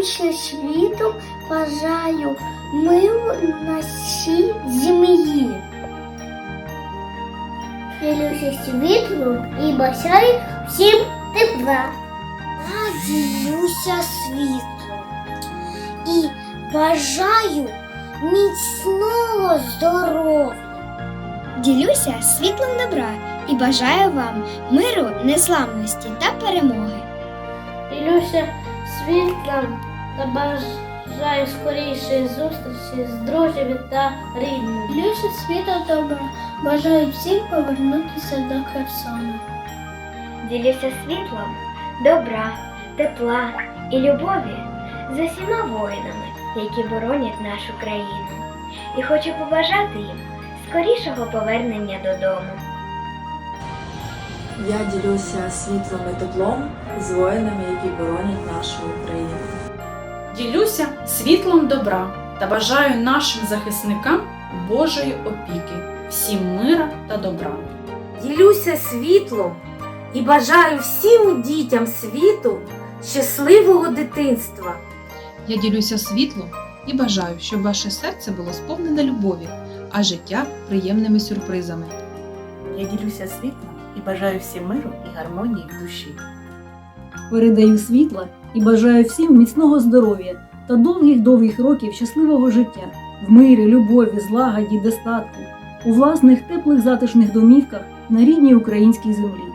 Ділюся світом, бажаю миру на всій землі. Ділюся світлом і бажаю всім тепла. Я ділюся світлом і бажаю міцного здоров'я. Ділюся світлом добра і бажаю вам миру, незламності та перемоги. Ділюся світлом та бажаю скорішої зустрічі з друзями та рідними. Ділюся світлом добра, бажаю всім повернутися до Херсона. Ділюся світлом, добра, тепла і любові з усіма воїнами, які боронять нашу країну. І хочу побажати їм скорішого повернення додому. Я ділюся світлом і теплом з воїнами, які боронять нашу Україну. Ділюся світлом добра та бажаю нашим захисникам Божої опіки, всім мира та добра. Ділюся світлом і бажаю всім дітям світу щасливого дитинства. Я ділюся світлом і бажаю, щоб ваше серце було сповнене любові, а життя приємними сюрпризами. Я ділюся світлом і бажаю всім миру і гармонії в душі. Передаю світла і бажаю всім міцного здоров'я та довгих-довгих років щасливого життя в мирі, любові, злагоді, достатку, у власних теплих затишних домівках на рідній українській землі.